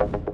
У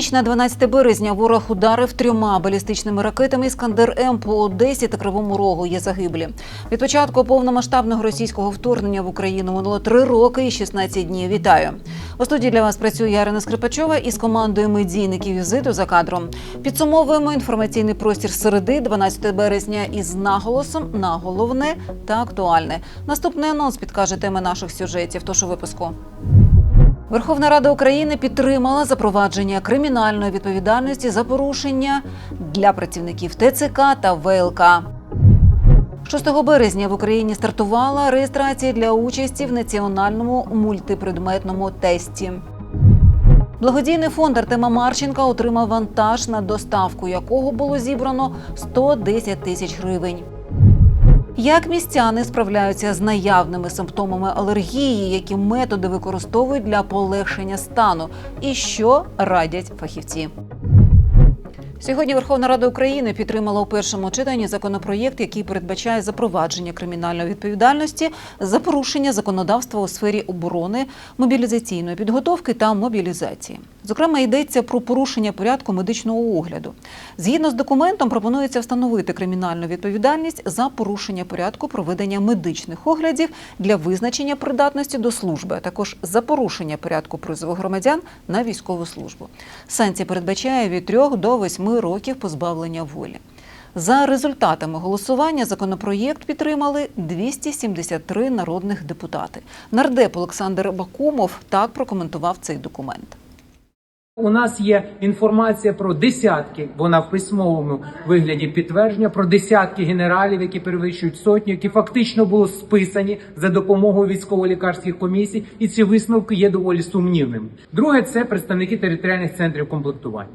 ніч на 12 березня ворог ударив трьома балістичними ракетами Іскандер М по Одесі та Кривому Рогу. Є загиблі. Від початку повномасштабного російського вторгнення в Україну минуло три роки і 16 днів. Вітаю! У студії для вас працює Ярина Скрипачова із командою медійників візиту за кадром. Підсумовуємо інформаційний простір середи 12 березня із наголосом на головне та актуальне. Наступний анонс підкаже теми наших сюжетів. Тож у випуску. Верховна Рада України підтримала запровадження кримінальної відповідальності за порушення для працівників ТЦК та ВЛК. 6 березня в Україні стартувала реєстрація для участі в національному мультипредметному тесті. Благодійний фонд Артема Марченка отримав вантаж, на доставку якого було зібрано 110 тисяч гривень. Як містяни справляються з наявними симптомами алергії, які методи використовують для полегшення стану, і що радять фахівці? Сьогодні Верховна Рада України підтримала у першому читанні законопроєкт, який передбачає запровадження кримінальної відповідальності за порушення законодавства у сфері оборони, мобілізаційної підготовки та мобілізації. Зокрема, йдеться про порушення порядку медичного огляду. Згідно з документом, пропонується встановити кримінальну відповідальність за порушення порядку проведення медичних оглядів для визначення придатності до служби, а також за порушення порядку призову громадян на військову службу. Санкція передбачає від 3 до 8 років позбавлення волі. За результатами голосування законопроєкт підтримали 273 народних депутати. Нардеп Олександр Бакумов так прокоментував цей документ. У нас є інформація про десятки, вона в письмовому вигляді підтвердження про десятки генералів, які перевищують сотню, які фактично були списані за допомогою військово-лікарських комісій, і ці висновки є доволі сумнівними. Друге, це представники територіальних центрів комплектування.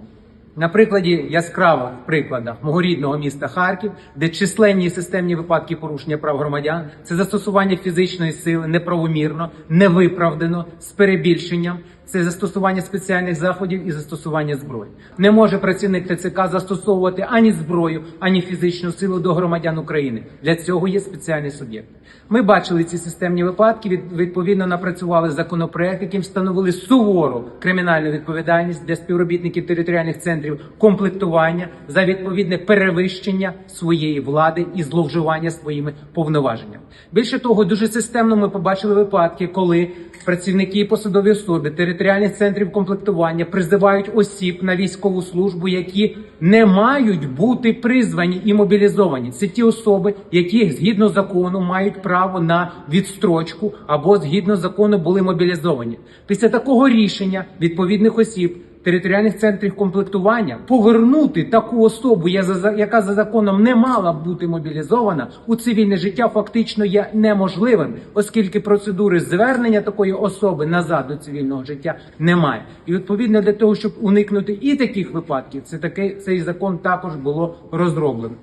На прикладі яскравих прикладах мого рідного міста Харків, де численні системні випадки порушення прав громадян, це застосування фізичної сили неправомірно, невиправдано, з перебільшенням. Це застосування спеціальних заходів і застосування зброї. Не може працівник ТЦК застосовувати ані зброю, ані фізичну силу до громадян України. Для цього є спеціальний суб'єкт. Ми бачили ці системні випадки. Відповідно, напрацювали законопроект, яким встановили сувору кримінальну відповідальність для співробітників територіальних центрів комплектування за відповідне перевищення своєї влади і зловживання своїми повноваженнями. Більше того, дуже системно ми побачили випадки, коли працівники посадові особи територіальних центрів комплектування призивають осіб на військову службу, які не мають бути призвані і мобілізовані. Це ті особи, які згідно закону мають право на відстрочку або згідно закону були мобілізовані. Після такого рішення відповідних осіб. Територіальних центрів комплектування повернути таку особу, яка за законом не мала б бути мобілізована у цивільне життя, фактично є неможливим, оскільки процедури звернення такої особи назад до цивільного життя немає. І відповідно для того, щоб уникнути і таких випадків, це таке цей закон також було розроблено.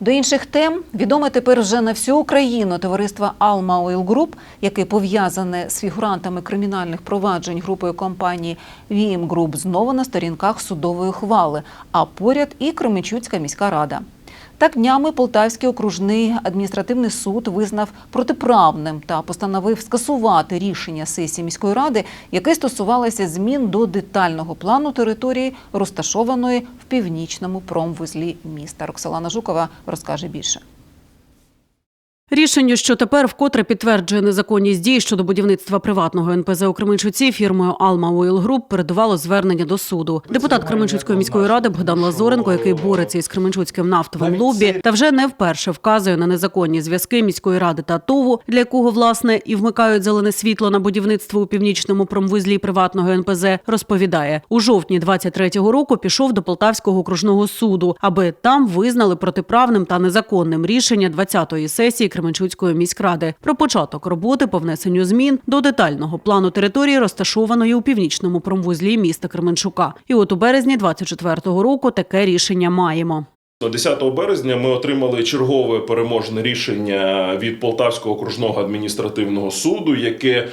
До інших тем відоме тепер вже на всю Україну товариство Alma Oil Group, яке пов'язане з фігурантами кримінальних проваджень групою компанії VM Group, знову на сторінках судової хвали, а поряд і Кременчуцька міська рада. Так днями Полтавський окружний адміністративний суд визнав протиправним та постановив скасувати рішення сесії міської ради, яке стосувалося змін до детального плану території, розташованої в північному промвузлі міста. Роксолана Жукова розкаже більше. Рішення, що тепер вкотре підтверджує незаконність дій щодо будівництва приватного НПЗ у Кременчуці фірмою Alma Oil Group передувало звернення до суду. Депутат Кременчуцької міської ради Богдан Лазоренко, який бореться із Кременчуцьким нафтовим лобі, та вже не вперше вказує на незаконні зв'язки міської ради та ТОВу, для якого власне і вмикають зелене світло на будівництво у північному промвузлі приватного НПЗ. Розповідає у жовтні 23-го року пішов до Полтавського окружного суду, аби там визнали протиправним та незаконним рішення 20-ї сесії Кременчуцької міськради про початок роботи по внесенню змін до детального плану території, розташованої у північному промвузлі міста Кременчука. І от у березні 24-го року таке рішення маємо. 10 березня ми отримали чергове переможне рішення від Полтавського окружного адміністративного суду, яке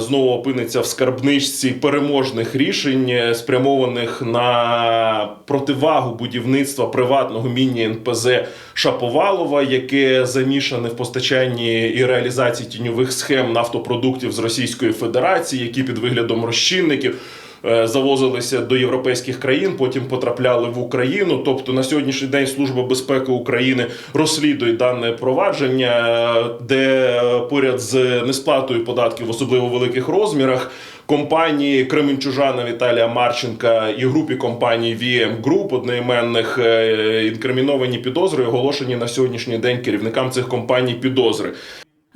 знову опиниться в скарбничці переможних рішень, е, спрямованих на противагу будівництва приватного міні-НПЗ Шаповалова, яке замішане в постачанні і реалізації тіньових схем нафтопродуктів з Російської Федерації, які під виглядом розчинників е, завозилися до європейських країн, потім потрапляли в Україну. Тобто на сьогоднішній день Служба безпеки України розслідує дане провадження, е, де е, поряд з несплатою податків в особливо великих розмірах. Компанії Кременчужана Віталія Марченка і групі компаній VM Group одноіменних е, інкриміновані підозри оголошені на сьогоднішній день керівникам цих компаній підозри.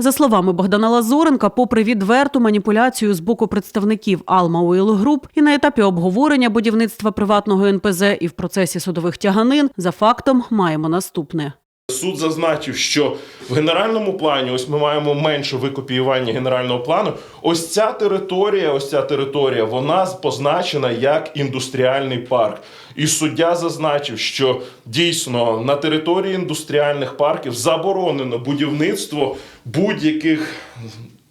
За словами Богдана Лазоренка, попри відверту маніпуляцію з боку представників Alma Oil Group і на етапі обговорення будівництва приватного НПЗ і в процесі судових тяганин, за фактом маємо наступне. Суд зазначив, що в генеральному плані, ось ми маємо менше викопіювання генерального плану. Ось ця територія, ось ця територія, вона позначена як індустріальний парк. І суддя зазначив, що дійсно на території індустріальних парків заборонено будівництво будь-яких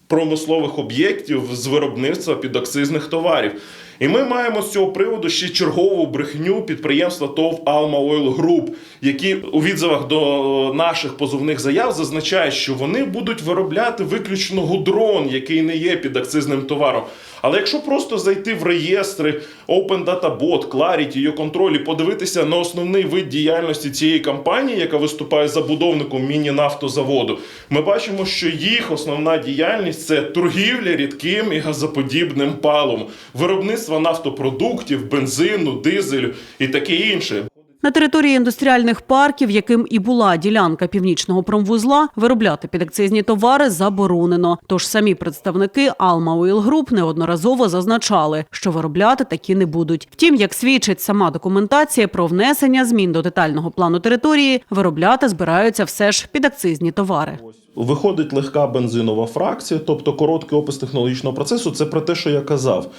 промислових об'єктів з виробництва підакцизних товарів. І ми маємо з цього приводу ще чергову брехню підприємства ТОВ Alma Oil Group, які у відзивах до наших позовних заяв зазначають, що вони будуть виробляти виключно гудрон, який не є підакцизним товаром. Але якщо просто зайти в реєстри Open Data Bot, Clarity, Control і подивитися на основний вид діяльності цієї компанії, яка виступає забудовником міні-нафтозаводу, ми бачимо, що їх основна діяльність це торгівля рідким і газоподібним паливом, виробництво нафтопродуктів, бензину, дизелю і таке інше. На території індустріальних парків, яким і була ділянка північного промвузла, виробляти підакцизні товари заборонено. Тож самі представники Alma Oil Group неодноразово зазначали, що виробляти такі не будуть. Втім, як свідчить сама документація про внесення змін до детального плану території, виробляти збираються все ж підакцизні товари. Виходить легка бензинова фракція, тобто короткий опис технологічного процесу. Це про те, що я казав.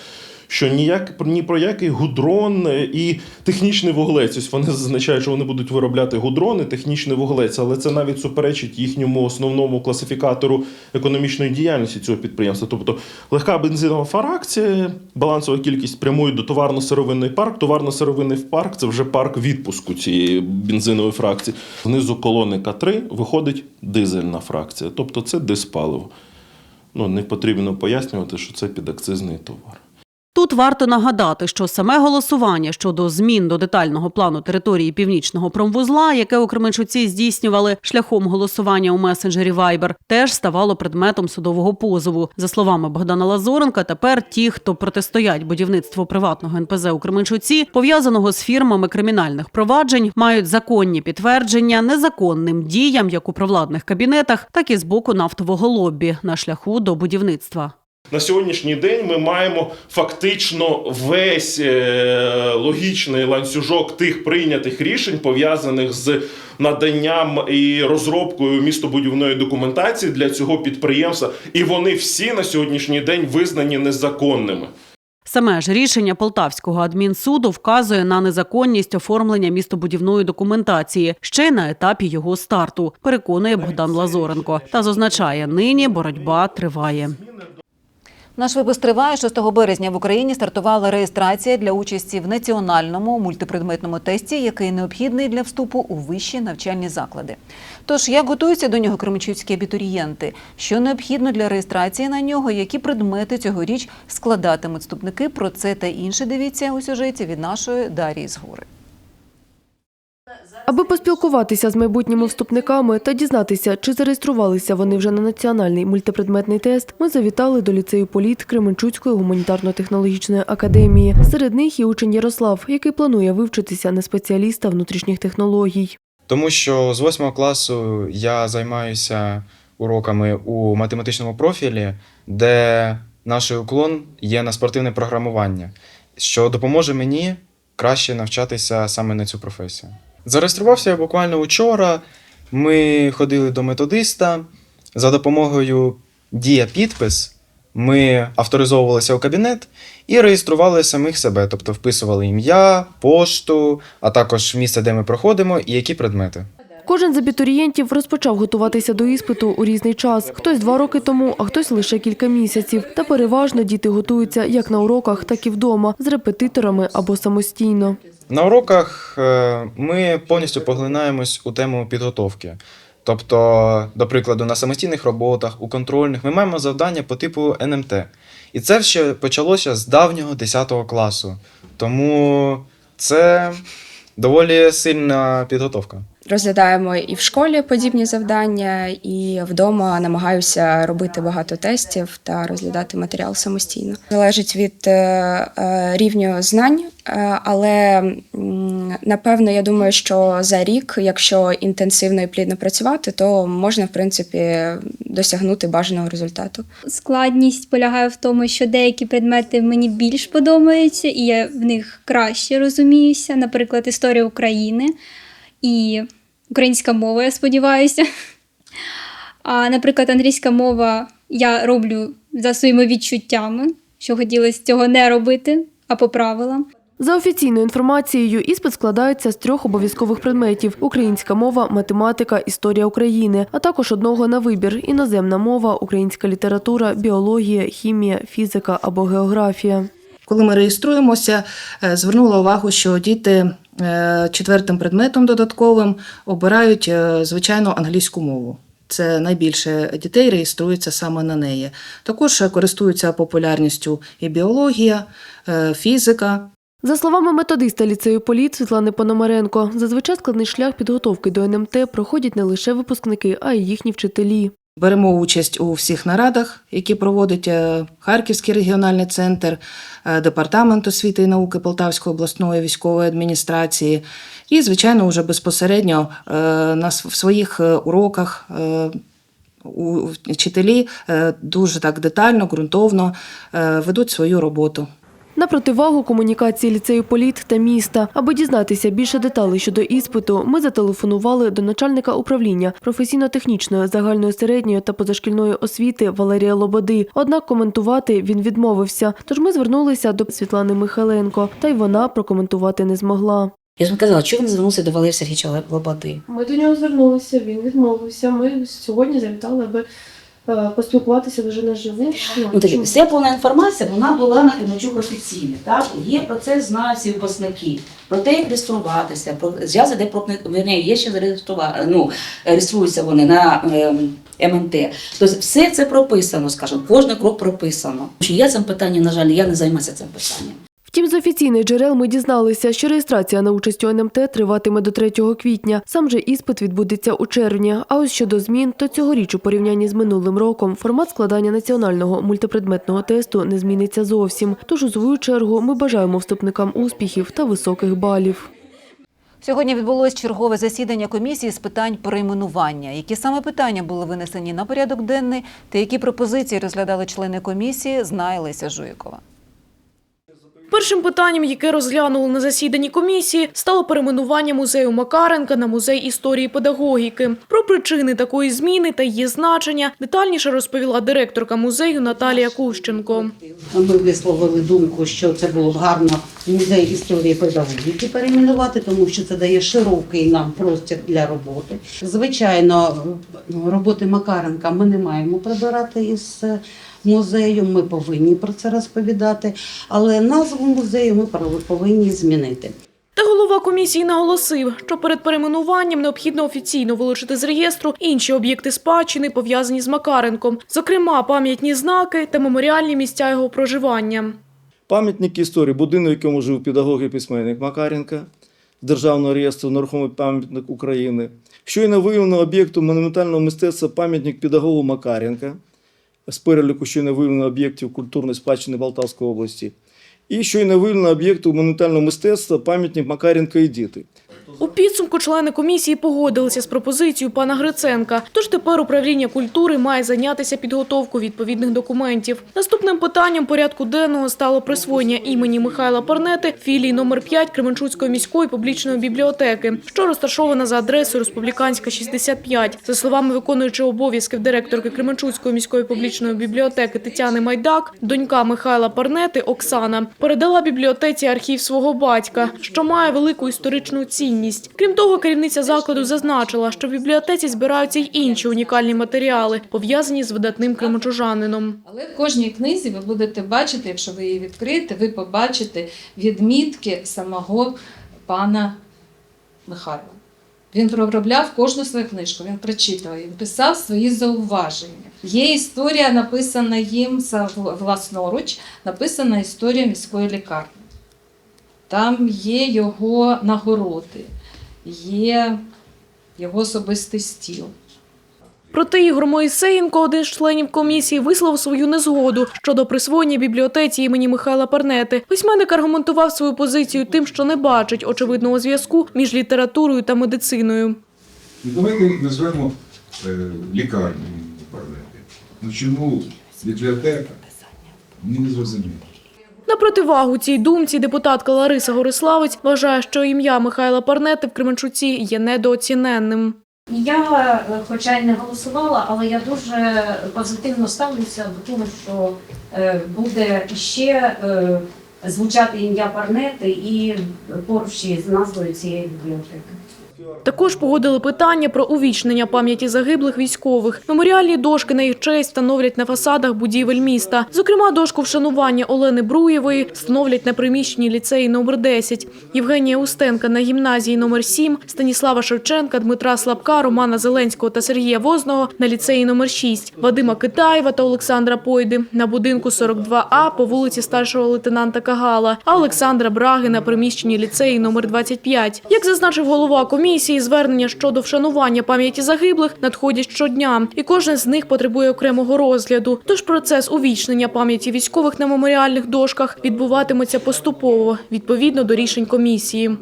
Що ніяк ні про який гудрон е, і технічний вуглець. Ось вони зазначають, що вони будуть виробляти гудрони, технічний вуглець, але це навіть суперечить їхньому основному класифікатору економічної діяльності цього підприємства. Тобто легка бензинова фракція, балансова кількість прямує до товарно-сировинний парк. Товарно-сировинний парк це вже парк відпуску цієї бензинової фракції. Внизу колони К3 виходить дизельна фракція, тобто це диспаливо. Ну, не потрібно пояснювати, що це підакцизний товар. Тут варто нагадати, що саме голосування щодо змін до детального плану території північного промвузла, яке у Кременчуці здійснювали шляхом голосування у месенджері Viber, теж ставало предметом судового позову. За словами Богдана Лазоренка, тепер ті, хто протистоять будівництву приватного НПЗ у Кременчуці, пов'язаного з фірмами кримінальних проваджень, мають законні підтвердження незаконним діям як у провладних кабінетах, так і з боку нафтового лоббі на шляху до будівництва. На сьогоднішній день ми маємо фактично весь е, логічний ланцюжок тих прийнятих рішень, пов'язаних з наданням і розробкою містобудівної документації для цього підприємства, і вони всі на сьогоднішній день визнані незаконними. Саме ж рішення Полтавського адмінсуду вказує на незаконність оформлення містобудівної документації ще на етапі його старту, переконує Богдан Лазоренко. Та зазначає, нині боротьба триває. Наш випуск триває 6 березня. В Україні стартувала реєстрація для участі в національному мультипредметному тесті, який необхідний для вступу у вищі навчальні заклади. Тож як готуються до нього кременчуцькі абітурієнти? Що необхідно для реєстрації на нього? Які предмети цьогоріч складатимуть вступники? Про це та інше дивіться у сюжеті від нашої Дарії Згори. Аби поспілкуватися з майбутніми вступниками та дізнатися, чи зареєструвалися вони вже на національний мультипредметний тест, ми завітали до ліцею політ Кременчуцької гуманітарно-технологічної академії. Серед них і учень Ярослав, який планує вивчитися на спеціаліста внутрішніх технологій. Тому що з 8 класу я займаюся уроками у математичному профілі, де наш уклон є на спортивне програмування, що допоможе мені краще навчатися саме на цю професію. Зареєструвався я буквально вчора. Ми ходили до методиста за допомогою Дія підпис. Ми авторизовувалися у кабінет і реєстрували самих себе, тобто вписували ім'я, пошту, а також місце, де ми проходимо, і які предмети. Кожен з абітурієнтів розпочав готуватися до іспиту у різний час. Хтось два роки тому, а хтось лише кілька місяців. Та переважно діти готуються як на уроках, так і вдома з репетиторами або самостійно. На уроках е, ми повністю поглинаємось у тему підготовки. Тобто, до прикладу, на самостійних роботах, у контрольних ми маємо завдання по типу НМТ. І це ще почалося з давнього 10 класу. Тому це доволі сильна підготовка. Розглядаємо і в школі подібні завдання, і вдома намагаюся робити багато тестів та розглядати матеріал самостійно. Залежить від е, е, рівню знань, е, але напевно я думаю, що за рік, якщо інтенсивно і плідно працювати, то можна в принципі досягнути бажаного результату. Складність полягає в тому, що деякі предмети мені більш подобаються, і я в них краще розуміюся. Наприклад, історія України і українська мова, я сподіваюся. А, наприклад, англійська мова я роблю за своїми відчуттями, що хотілося цього не робити, а по правилам. За офіційною інформацією, іспит складається з трьох обов'язкових предметів: українська мова, математика, історія України, а також одного на вибір: іноземна мова, українська література, біологія, хімія, фізика або географія. Коли ми реєструємося, е, звернула увагу, що діти четвертим предметом додатковим обирають е, звичайно англійську мову. Це найбільше дітей реєструється саме на неї. Також е, користуються популярністю і біологія, е, фізика. За словами методиста ліцею політ Світлани Пономаренко, зазвичай складний шлях підготовки до НМТ проходять не лише випускники, а й їхні вчителі. Беремо участь у всіх нарадах, які проводить е, Харківський регіональний центр, е, департамент освіти і науки Полтавської обласної військової адміністрації. І, звичайно, вже безпосередньо е, на своїх уроках вчителі дуже так детально, ґрунтовно ведуть свою роботу. На противагу комунікації ліцею політ та міста. Аби дізнатися більше деталей щодо іспиту, ми зателефонували до начальника управління професійно-технічної загальної середньої та позашкільної освіти Валерія Лободи. Однак коментувати він відмовився. Тож ми звернулися до Світлани Михайленко, та й вона прокоментувати не змогла. Я ж вам казала, чого ви не звернувся до Валерія Сергійовича Лободи? Ми до нього звернулися, він відмовився. Ми сьогодні завітали, аби поспілкуватися вже наживу. Ну, так, вся повна інформація вона була на Кременчук офіційно. Так? Є про це знають всі випускники, про те, як реєструватися, про зараз іде про верні, є ще зареєструвати, ну, реєструються вони на ем, МНТ. Тобто все це прописано, скажімо, кожен крок прописано. Чи я цим питанням, на жаль, я не займаюся цим питанням. Втім, з офіційних джерел ми дізналися, що реєстрація на участь у НМТ триватиме до 3 квітня. Сам же іспит відбудеться у червні. А ось щодо змін, то цьогоріч у порівнянні з минулим роком формат складання національного мультипредметного тесту не зміниться зовсім. Тож у свою чергу ми бажаємо вступникам успіхів та високих балів. Сьогодні відбулось чергове засідання комісії з питань перейменування. Які саме питання були винесені на порядок денний та які пропозиції розглядали члени комісії, знає Леся Жуйкова. Першим питанням, яке розглянули на засіданні комісії, стало перейменування музею Макаренка на музей історії педагогіки. Про причини такої зміни та її значення детальніше розповіла директорка музею Наталія Кущенко. Ми висловили думку, що це було б гарно музей історії педагогіки перейменувати, тому що це дає широкий нам простір для роботи. Звичайно, роботи Макаренка ми не маємо прибирати із е, музею, ми повинні про це розповідати, але назву музею ми повинні змінити. Та голова комісії наголосив, що перед перейменуванням необхідно офіційно вилучити з реєстру інші об'єкти спадщини, пов'язані з Макаренком, зокрема пам'ятні знаки та меморіальні місця його проживання. Пам'ятник історії, будинок, в якому жив педагог і письменник Макаренка з Державного реєстру Нерухомий пам'ятник України. Щойно виявлено об'єкту монументального мистецтва пам'ятник педагогу Макаренка з переліку щойно виявлено об'єктів культурної спадщини Балтавської області. І щойно виявлено об'єкту монументального мистецтва пам'ятник Макаренка і діти. У підсумку члени комісії погодилися з пропозицією пана Гриценка. Тож тепер управління культури має зайнятися підготовкою відповідних документів. Наступним питанням порядку денного стало присвоєння імені Михайла Парнети філії номер 5 Кременчуцької міської публічної бібліотеки, що розташована за адресою Республіканська 65. За словами виконуючої обов'язків директорки Кременчуцької міської публічної бібліотеки Тетяни Майдак, донька Михайла Парнети Оксана передала бібліотеці архів свого батька, що має велику історичну цінність. Необхідність. Крім того, керівниця закладу зазначила, що в бібліотеці збираються й інші унікальні матеріали, пов'язані з видатним кримчужанином. Але в кожній книзі ви будете бачити, якщо ви її відкриєте, ви побачите відмітки самого пана Михайла. Він проробляв кожну свою книжку, він прочитував, він писав свої зауваження. Є історія, написана їм власноруч, написана історія міської лікарні. Там є його нагороди, є його особистий стіл. Проте Ігор Моїсеєнко, один з членів комісії, висловив свою незгоду щодо присвоєння бібліотеці імені Михайла Парнети. Письменник аргументував свою позицію тим, що не бачить очевидного зв'язку між літературою та медициною. Ну, Давайте назвемо е, лікарню імені Парнети. Ну чому бібліотека? Мені не зрозуміло. На противагу цій думці депутатка Лариса Гориславець вважає, що ім'я Михайла Парнети в Кременчуці є недооціненним. Я, е, хоча й не голосувала, але я дуже позитивно ставлюся до того, що е, буде ще е, звучати ім'я Парнети і поруч із назвою цієї бібліотеки. Також погодили питання про увічнення пам'яті загиблих військових. Меморіальні дошки на їх честь встановлять на фасадах будівель міста. Зокрема, дошку вшанування Олени Бруєвої встановлять на приміщенні ліцеї номер 10 Євгенія Устенка на гімназії номер 7 Станіслава Шевченка, Дмитра Слабка, Романа Зеленського та Сергія Возного на ліцеї номер 6 Вадима Китаєва та Олександра Пойди. На будинку 42А по вулиці старшого лейтенанта Кагала, а Олександра Браги на приміщенні ліцеї номер 25 Як зазначив голова комісії, звернення щодо вшанування пам'яті загиблих надходять щодня, і кожен з них потребує окремого розгляду. Тож процес увічнення пам'яті військових на меморіальних дошках відбуватиметься поступово відповідно до рішень комісії.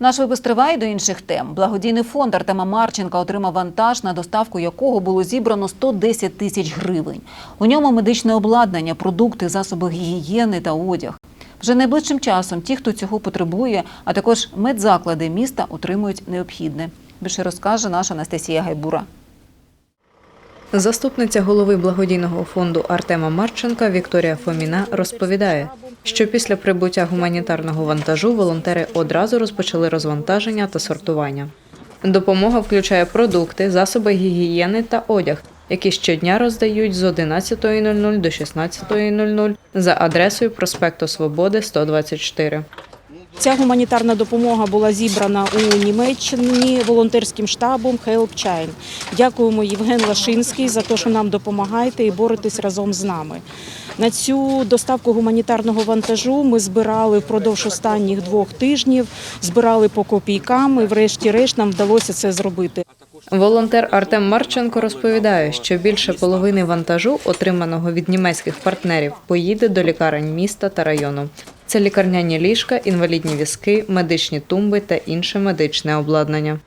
Наш випуск триває до інших тем. Благодійний фонд Артема Марченка отримав вантаж, на доставку якого було зібрано 110 тисяч гривень. У ньому медичне обладнання, продукти, засоби гігієни та одяг. Вже найближчим часом ті, хто цього потребує, а також медзаклади міста отримують необхідне. Більше розкаже наша Анастасія Гайбура. Заступниця голови благодійного фонду Артема Марченка Вікторія Фоміна розповідає, що після прибуття гуманітарного вантажу волонтери одразу розпочали розвантаження та сортування. Допомога включає продукти, засоби гігієни та одяг, які щодня роздають з 11.00 до 16.00 за адресою проспекту Свободи 124. Ця гуманітарна допомога була зібрана у Німеччині волонтерським штабом Help Child. Дякуємо Євген Лашинський за те, що нам допомагаєте і боретесь разом з нами. На цю доставку гуманітарного вантажу ми збирали впродовж останніх двох тижнів, збирали по копійкам, і врешті-решт нам вдалося це зробити. Волонтер Артем Марченко розповідає, що більше половини вантажу, отриманого від німецьких партнерів, поїде до лікарень міста та району. Це лікарняні ліжка, інвалідні візки, медичні тумби та інше медичне обладнання.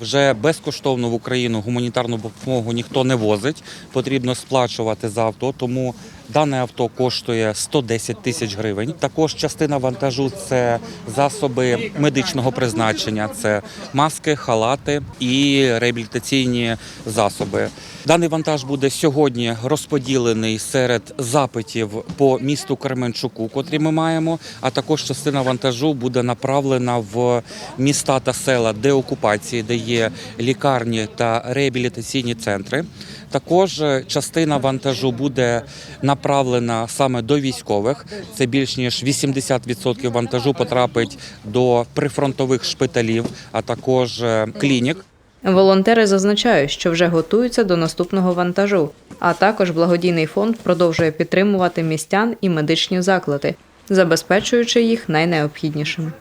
Вже безкоштовно в Україну гуманітарну допомогу ніхто не возить. Потрібно сплачувати за авто. Тому дане авто коштує 110 тисяч гривень. Також частина вантажу це засоби медичного призначення, це маски, халати і реабілітаційні засоби. Даний вантаж буде сьогодні розподілений серед запитів по місту Кременчуку, котрі ми маємо. А також частина вантажу буде направлена в міста та села деокупації, де є лікарні та реабілітаційні центри. Також е, частина вантажу буде направлена саме до військових. Це більш ніж 80% вантажу потрапить до прифронтових шпиталів, а також е, клінік. Волонтери зазначають, що вже готуються до наступного вантажу. А також благодійний фонд продовжує підтримувати містян і медичні заклади, забезпечуючи їх найнеобхіднішим.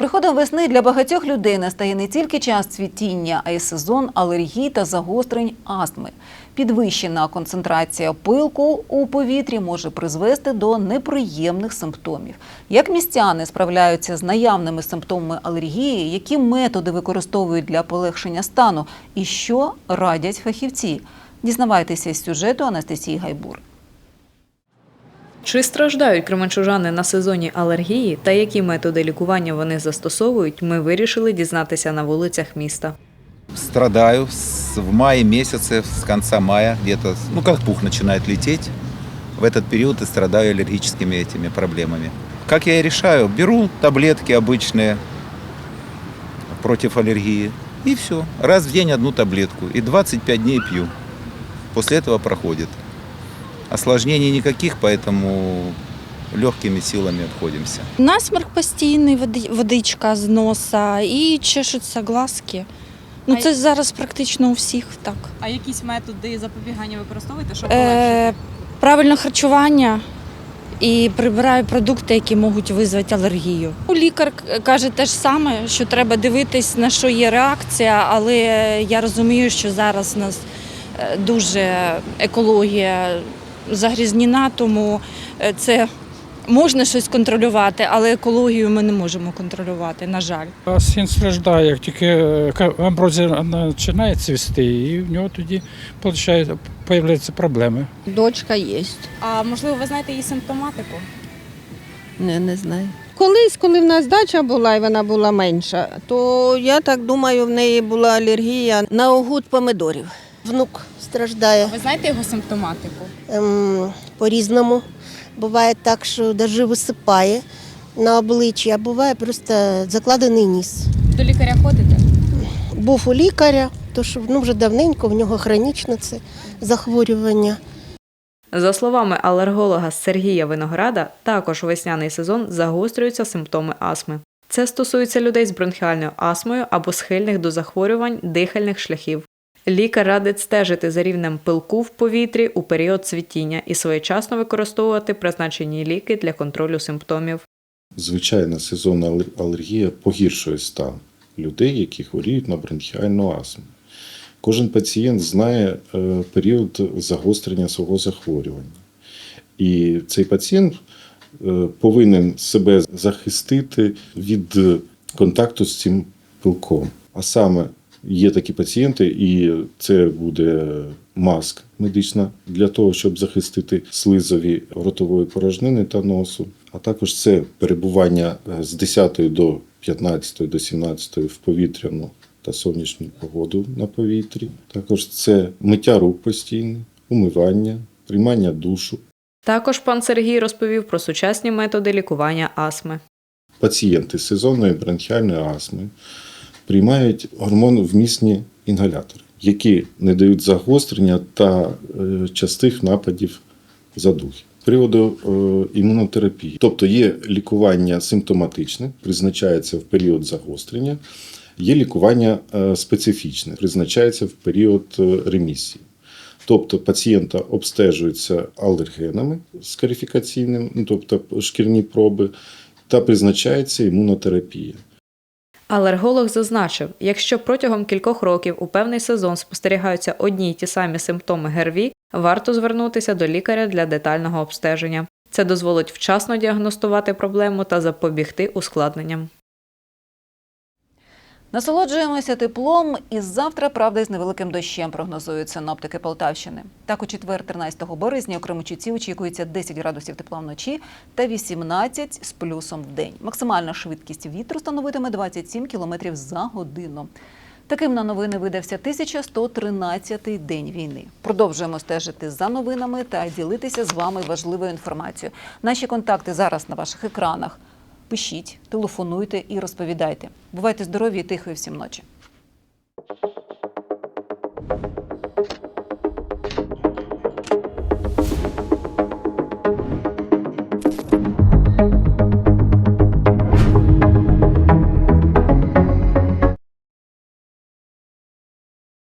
Приходом весни для багатьох людей настає не тільки час цвітіння, а й сезон алергій та загострень астми. Підвищена концентрація пилку у повітрі може призвести до неприємних симптомів. Як містяни справляються з наявними симптомами алергії, які методи використовують для полегшення стану, і що радять фахівці? Дізнавайтеся з сюжету Анастасії Гайбур. Чи страждають кременчужани на сезоні алергії та які методи лікування вони застосовують, ми вирішили дізнатися на вулицях міста. Страдаю с- в мае месяце, с конца мая, где-то, ну как пух начинает лететь. В этот период и страдаю аллергическими этими проблемами. Как я и решаю? Беру таблетки обычные против аллергии. И все. Раз в день одну таблетку. И 25 дней пью. После этого проходит. Осложнений никаких, поэтому легкими силами обходимся. Насморк постійний, водичка з носа і чешуться глазки. Ну, це зараз практично у всіх так. А якісь методи запобігання використовуєте, щоб Е, правильне харчування і прибираю продукти, які можуть визвати алергію. Ну, Лікар к- каже те ж саме, що треба дивитись, на що є реакція, але я розумію, що зараз у нас е, дуже екологія загрізнена, тому е, це можна щось контролювати, але екологію ми не можемо контролювати, на жаль. А Син страждає, як тільки е, амброзія починає цвісти, і в нього тоді з'являються проблеми. Дочка є. А можливо, ви знаєте її симптоматику? Не, не знаю. Колись, коли в нас дача була і вона була менша, то я так думаю, в неї була алергія на огуд помидорів. Внук страждає. Ви знаєте його симптоматику? Ем, по-різному. Буває так, що навіть висипає на обличчі, а буває просто закладений ніс. До лікаря ходите? Був у лікаря, то що ну, вже давненько в нього хронічне це захворювання. За словами алерголога Сергія Винограда, також у весняний сезон загострюються симптоми астми. Це стосується людей з бронхіальною астмою або схильних до захворювань дихальних шляхів. Лікар радить стежити за рівнем пилку в повітрі у період цвітіння і своєчасно використовувати призначені ліки для контролю симптомів. Звичайна сезонна алергія погіршує стан людей, які хворіють на бронхіальну астму. Кожен пацієнт знає е, період загострення свого захворювання. І цей пацієнт е, повинен себе захистити від контакту з цим пилком. А саме є такі пацієнти, і це буде маска медична для того, щоб захистити слизові ротової порожнини та носу. А також це перебування е, з 10 до 15 до 17 в повітряну та сонячну погоду на повітрі. Також це миття рук постійне, умивання, приймання душу. Також пан Сергій розповів про сучасні методи лікування астми. Пацієнти з сезонною бронхіальною астмою приймають гормоновмісні інгалятори, які не дають загострення та е, частих нападів задухи. З Приводу е, імунотерапії, тобто є лікування симптоматичне, призначається в період загострення, є лікування е, специфічне, призначається в період ремісії. Тобто пацієнта обстежуються алергенами скарифікаційним, ну, тобто шкірні проби, та призначається імунотерапія. Алерголог зазначив, якщо протягом кількох років у певний сезон спостерігаються одні й ті самі симптоми ГРВІ, варто звернутися до лікаря для детального обстеження. Це дозволить вчасно діагностувати проблему та запобігти ускладненням. Насолоджуємося теплом і завтра, правда, із невеликим дощем прогнозують синоптики Полтавщини. Так, у четвер, 13 березня, у Кременчуці очікується 10 градусів тепла вночі та 18 з плюсом в день. Максимальна швидкість вітру становитиме 27 км за годину. Таким на новини видався 1113-й день війни. Продовжуємо стежити за новинами та ділитися з вами важливою інформацією. Наші контакти зараз на ваших екранах пишіть, телефонуйте і розповідайте. Бувайте здорові і тихої всім ночі.